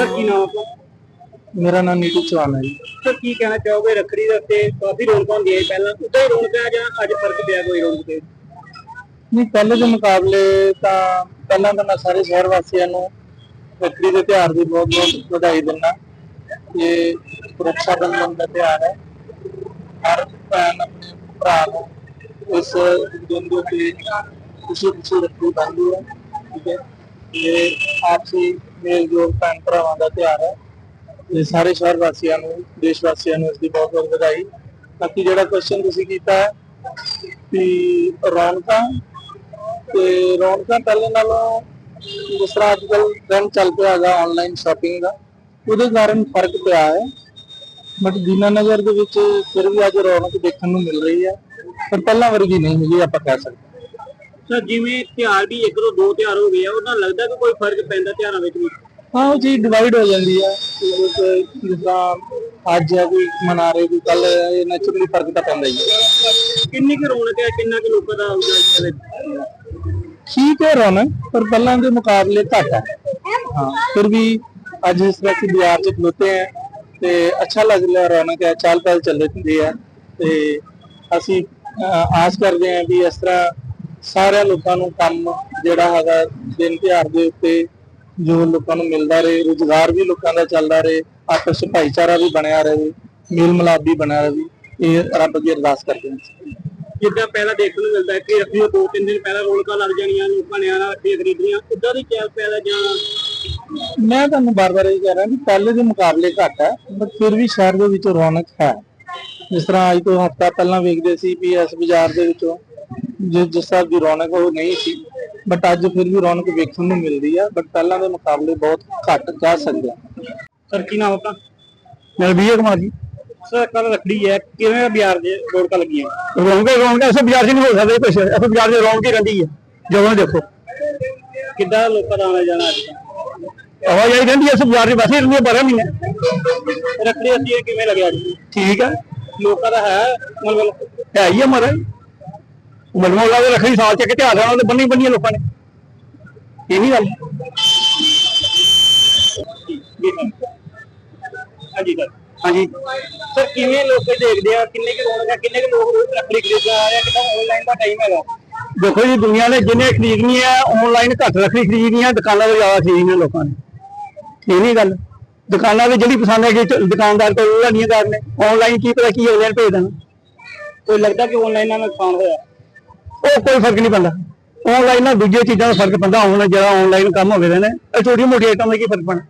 Sir ਕੀ ਨਾਮ ਆਪਣਾ? ਮੇਰਾ ਨਾਮ ਨੀਤੂ ਚੌਹਾਨ ਹੈ ਜੀ। ਸਰ ਕੀ ਕਹਿਣਾ ਚਾਹੋਗੇ ਰੱਖੜੀ ਦੇ ਉੱਤੇ ਕਾਫੀ ਰੌਣਕਾਂ ਹੁੰਦੀਆਂ ਸੀ ਪਹਿਲਾਂ? ਉਦਾਂ ਹੀ ਰੌਣਕ ਹੈ ਜਾਂ ਅੱਜ ਫ਼ਰਕ ਪਿਆ ਕੋਈ ਰੌਣਕ ਤੇ? ਨਹੀਂ ਪਹਿਲੇ ਦੇ ਮੁਕਾਬਲੇ ਤਾਂ ਪਹਿਲਾਂ ਤਾਂ ਮੈਂ ਸਾਰੇ ਸ਼ਹਿਰ ਵਾਸੀਆਂ ਨੂੰ ਰੱਖੜੀ ਦੇ ਤਿਉਹਾਰ ਦੀ ਬਹੁਤ ਬਹੁਤ ਵਧਾਈ ਦਿੰਦਾ। ਇਹ ਸੁਰੱਖਾ ਬੰਧਨ ਦਾ ਤਿਉਹਾਰ ਹੈ। ਹਰ ਭੈਣ ਆਪਣੇ ਭਰਾ ਨੂੰ ਇਸ ਦਿਨ ਦੇ ਉੱਤੇ ਖੁਸ਼ੀ ਖੁਸ਼ੀ ਰੱਖੜੀ ਬੰਨ੍ਹਦੀ ਹੈ ਠੀਕ ਹੈ। ਇਹ ਆਪਸੀ ਮੇਲ ਜੋਲ ਭੈਣ ਭਰਾਵਾਂ ਦਾ ਤਿਉਹਾਰ ਹੈ। ਤੇ ਸਾਰੇ ਸ਼ਹਿਰ ਵਾਸੀਆਂ ਨੂੰ, ਦੇਸ਼ ਵਾਸੀਆਂ ਨੂੰ ਇਸ ਦੀ ਬਹੁਤ ਬਹੁਤ ਵਧਾਈ। ਬਾਕੀ ਜਿਹੜਾ ਕੁਐਸਚਨ ਤੁਸੀਂ ਕੀਤਾ ਹੈ ਕਿ ਰੌਣਕਾਂ, ਤੇ ਰੌਣਕਾਂ ਪਹਿਲੇ ਨਾਲੋਂ ਜਿਸ ਤਰ੍ਹਾਂ ਅੱਜ ਕੱਲ ਟ੍ਰੈਂਡ ਚੱਲ ਪਿਆ ਹੈਗਾ ਆਨਲਾਈਨ ਸ਼ਾਪਿੰਗ ਦਾ, ਉਹਦੇ ਕਾਰਨ ਫ਼ਰਕ ਪਿਆ ਹੈ। ਬਟ ਦੀਨਾਨਗਰ ਦੇ ਵਿੱਚ ਫਿਰ ਵੀ ਅੱਜ ਰੌਣਕ ਦੇਖਣ ਨੂੰ ਮਿਲ ਰਹੀ ਹੈ। ਪਰ ਪਹਿਲਾਂ ਵਰਗੀ ਨਹੀਂ ਮਿਲੀ ਆਪਾਂ ਕਹਿ ਸਕਦੇ। ਸਰ ਜਿਵੇਂ ਤਿਉਹਾਰ ਵੀ ਇੱਕ ਤੋਂ ਦੋ ਤਿਉਹਾਰ ਹੋ ਗਏ ਆ ਉਹਨਾਂ ਲੱਗਦਾ ਕਿ ਕੋਈ ਫ਼ਰਕ ਪੈਂਦਾ ਤਿਉਹਾਰਾਂ ਵਿੱਚ ਵੀ? ਹਾਂ ਉਹ ਚੀਜ਼ ਡਿਵਾਈਡ ਹੋ ਜਾਂਦੀ ਜਿਸ ਤਰ੍ਹਾਂ ਅੱਜ ਹੈ ਕੋਈ ਮਨਾ ਰਹੇ ਕੋਈ ਕੱਲ ਇਹ ਨੈਚੁਰਲੀ ਫ਼ਰਕ ਤਾਂ ਪੈਂਦਾ ਹੀ ਕਿੰਨੀ ਕੁ ਰੌਣਕ ਹੈ ਕਿੰਨਾ ਕੁ ਲੋਕਾਂ ਦਾ ਆਊਗਾ ਇਸ ਵਿੱਚ ਠੀਕ ਹੈ ਰੌਣਕ ਪਰ ਪਹਿਲਾਂ ਦੇ ਮੁਕਾਬਲੇ ਘੱਟ ਹੈ ਹਾਂ ਫਿਰ ਵੀ ਅੱਜ ਇਸ ਤਰ੍ਹਾਂ ਕਿ ਬਾਜ਼ਾਰ 'ਚ ਖਲੋਤੇ ਹੈ ਤੇ ਅੱਛਾ ਲੱਗ ਰਿਹਾ ਰੌਣਕ ਹੈ ਚਾਲ ਪਾਲ ਚੱਲ ਰਹੀ ਹੈ ਤੇ ਅਸੀਂ ਆਸ ਕਰਦੇ ਹਾਂ ਵੀ ਇਸ ਤਰ੍ਹਾਂ ਸਾਰਿਆਂ ਲੋਕਾਂ ਨੂੰ ਕੰਮ ਜਿਹੜਾ ਹੈਗਾ ਦਿਨ ਤਿਉਹਾਰ ਦੇ ਉੱਤੇ ਜੋ ਲੋਕਾਂ ਨੂੰ ਮਿਲਦਾ ਰਹੇ ਰੁਜ਼ਗਾਰ ਵੀ ਲੋਕਾਂ ਦਾ ਚੱਲਦਾ ਰਹੇ ਆਪਸ ਵਿੱਚ ਭਾਈਚਾਰਾ ਵੀ ਬਣਿਆ ਰਹੇ ਮੇਲ ਮਿਲਾਪ ਵੀ ਬਣਿਆ ਰਹੇ ਇਹ ਰੱਬ ਅੱਗੇ ਅਰਦਾਸ ਕਰਦੇ ਹਾਂ। ਜਿੱਦਾਂ ਪਹਿਲਾਂ ਦੇਖਣ ਨੂੰ ਮਿਲਦਾ ਕਿ ਤੋਂ ਦੋ ਤਿੰਨ ਦਿਨ ਪਹਿਲਾਂ ਰੌਣਕਾਂ ਲੱਗ ਜਾਣੀਆਂ ਲੋਕਾਂ ਨੇ ਆਣਾ ਰੱਖੜੀ ਖਰੀਦਣੀਆਂ ਉਦਾਂ ਦੀ ਚੱਲ ਪਿਆ ਦਾ ਜਾਂ ਮੈਂ ਤੁਹਾਨੂੰ ਬਾਰ-ਬਾਰ ਇਹ ਕਹਿ ਰਿਹਾ ਕਿ ਪਹਿਲੇ ਦੇ ਮੁਕਾਬਲੇ ਘੱਟ ਹੈ ਬਟ ਫਿਰ ਵੀ ਸ਼ਹਿਰ ਦੇ ਵਿੱਚ ਰੌਣਕ ਹੈ। ਜਿਸ ਤਰ੍ਹਾਂ ਅੱਜ ਤੋਂ ਹਫ਼ਤਾ ਪਹਿਲਾਂ ਵੇਖਦੇ ਸੀ ਵੀ ਇਸ ਬਾਜ਼ਾਰ ਦੇ ਵਿੱਚੋਂ ਜਿਸ ਜਿਸ ਤਰ੍ਹਾਂ ਦੀ ਰੌਣਕ ਉਹ ਨਹੀਂ ਸੀ ਬਟ ਅੱਜ ਫਿਰ ਵੀ ਰੌਣਕ ਵੇਖਣ ਨੂੰ ਮਿਲਦੀ ਹੈ ਬਟ ਪਹਿਲਾਂ ਦੇ ਮੁਕਾਬਲੇ ਬਹੁਤ ਘੱਟ ਕਹਿ ਸਕਦੇ। ਸਰ ਕੀ ਨਾਮ ਆਪਣਾ? ਮੈਂ ਵੀਰ ਕੁਮਾਰ ਜੀ। ਸਰ ਕੱਲ ਰੱਖੜੀ ਹੈ ਕਿਵੇਂ ਬਿਹਾਰ ਦੇ ਰੌਣਕਾਂ ਲੱਗੀਆਂ? ਰੌਣਕ ਰੌਣਕ ਇਸ ਬਾਜ਼ਾਰ 'ਚ ਨਹੀਂ ਹੋ ਸਕਦਾ ਕੁਝ ਇਸ ਬਾਜ਼ਾਰ 'ਚ ਰੌਣਕ ਹੀ ਰਹਿੰਦੀ ਹੈ ਜਦੋਂ ਦੇਖੋ। ਕਿੱਦਾਂ ਲੋਕਾਂ ਦਾ ਆਣਾ ਜਾਣਾ ਅੱਜ? ਆਵਾਜਾਈ ਰਹਿੰਦੀ ਹੈ ਇਸ ਬਾਜ਼ਾਰ 'ਚ ਵੈਸੇ ਰਹਿੰਦੀ ਹੈ 12 ਮਹੀਨੇ ਰੱਖੜੀ ਅਸੀਂ ਕਿਵੇਂ ਲੱਗਿਆ ਠੀਕ ਹੈ ਲੋਕਾਂ ਦਾ ਹੈ ਮਤਲਬ ਹੈ ਹੀ ਆ ਮਹਾਰਾਜ ਮਲਮੋਲਾ ਦੇ ਰੱਖੜੀ ਸਾਲ ਚ ਕਿਤੇ ਹਾਲਾਂ ਉਹਦੇ ਬੰਨੀ ਬੰਨੀ ਲੋਕਾਂ ਨੇ। ਇਹ ਨਹੀਂ ਗੱਲ। ਹਾਂਜੀ ਸਰ। ਹਾਂਜੀ। ਸਰ ਕਿਵੇਂ ਲੋਕ ਦੇਖਦੇ ਆ? ਕਿੰਨੇ ਕੁ ਰੌਣਕ ਹੈ ਕਿੰਨੇ ਕੁ ਲੋਕ ਰੱਖੜੀ ਖਰੀਦਣ ਆ ਰਹੇ ਆ? ਕਿੰਨਾ ਆਨਲਾਈਨ ਦਾ ਟਾਈਮ ਹੈਗਾ? ਦੇਖੋ ਜੀ ਦੁਨੀਆ ਨੇ ਜਿੰਨੇ ਖਰੀਦਣੀ ਹੈ ਆਨਲਾਈਨ ਘੱਟ ਰੱਖੜੀ ਖਰੀਦਣੀ ਹੈ ਦੁਕਾਨਾਂ ਤੋਂ ਜ਼ਿਆਦਾ ਖਰੀਦਣੀ ਲੋਕਾਂ ਨੇ। ਇਹ ਨਹੀਂ ਗੱਲ। ਦੁਕਾਨਾਂ ਤੇ ਜਿਹੜੀ ਪਸੰਦ ਹੈਗੀ ਚ- ਦੁਕਾਨਦਾਰ ਕੋਲ ਉਹ ਨਹੀਂ ਕਰਨੇ ਆਨਲਾਈਨ ਕੀ ਪਤਾ ਕੀ ਆਨਲਾਈਨ ਭੇਜ ਦੇਣਾ। ਕੋਈ ਲੱਗਦਾ ਕਿ ਆਨਲਾਈਨ ਨਾਲ ਨੁਕਸਾਨ ਹੋਇਆ? ਉਹ ਕੋਈ ਫ਼ਰਕ ਨਹੀਂ ਪੈਂਦਾ। ਆਨਲਾਈਨ ਨਾਲ ਦੂਜੀਆਂ ਚੀਜ਼ਾਂ ਦਾ ਫ਼ਰਕ ਪੈਂਦਾ। ਆਨਲਾਈਨ ਜਿਹੜਾ ਆਨਲਾਈਨ ਕੰਮ ਹੋ ਗਏ ਨੇ, ਇਹ ਛੋਟੀ ਮੋਟੀ ਆਈਟਮ ਦਾ ਕੀ ਫ਼ਰਕ ਪੈਣਾ?